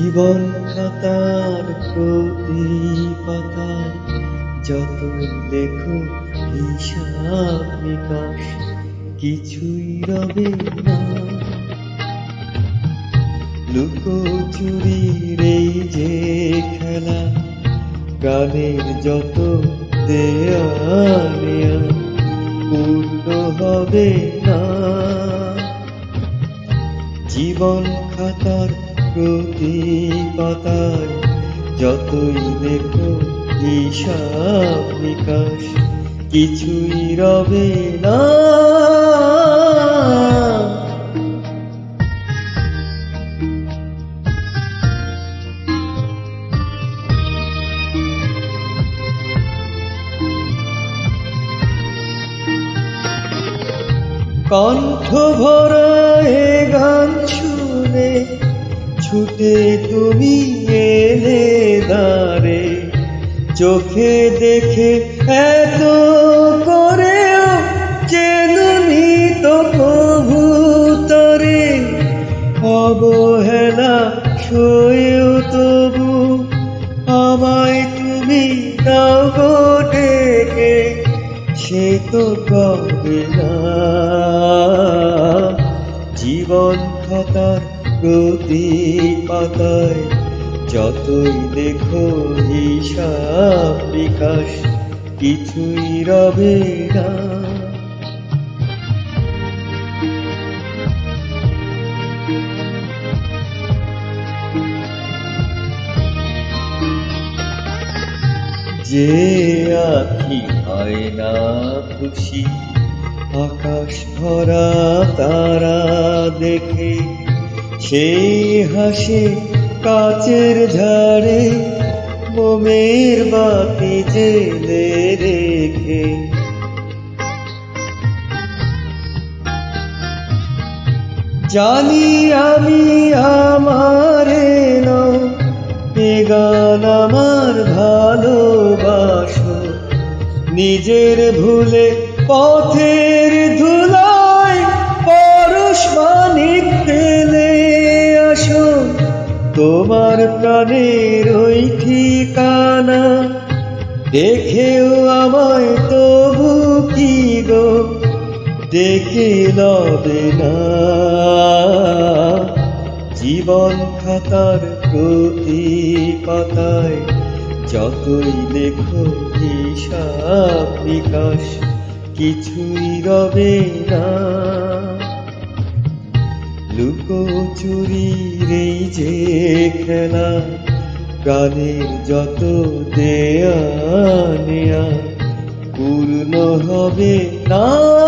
জীবন খাতার প্রতি পাতায় যত লেখো হিসাব নিকাশ, কিছুই রবে না। লুকোচুরির এই যে খেলা, গানের যত দেয়া পূর্ণ হবে না। জীবন খাতার প্রতি যতই লেখো হিসাব নিকাশ কিছুই রবে না। কণ্ঠ ভরা গান শুনে ছুটে তুমি এলে দাঁড়ে চোখে দেখে এত করেও চেনুনি তো প্রভু তরে। অবহেলা সয়েও তবু আমায় তুমি দাও গো ডেকে, সে তো কবে না। জীবন খাতার প্রতি পাতায় যতই দেখো হিসাব বিকাশ, কিছুই রবে না। যে আখি হয় না খুশি, আকাশ ভরা তারা দেখে সেই হাসে কাচের ঝাড়ে, মোমের বাতি জেলে রেখে। জানি আমি আমার গান আমার ভালোবাসো। নিজের ভুলে পথের তোমার প্রাণের ওই ঠিকানা দেখেও আমায় তবু কি গো দেখে লবে না। জীবন খাতার প্রতি পাতায় যতই লেখো হিসাব বিকাশ কিছুই রবে না। লুকোচুরির এই যে খেলা প্রাণীর যত দেয়া পূর্ণ হবে না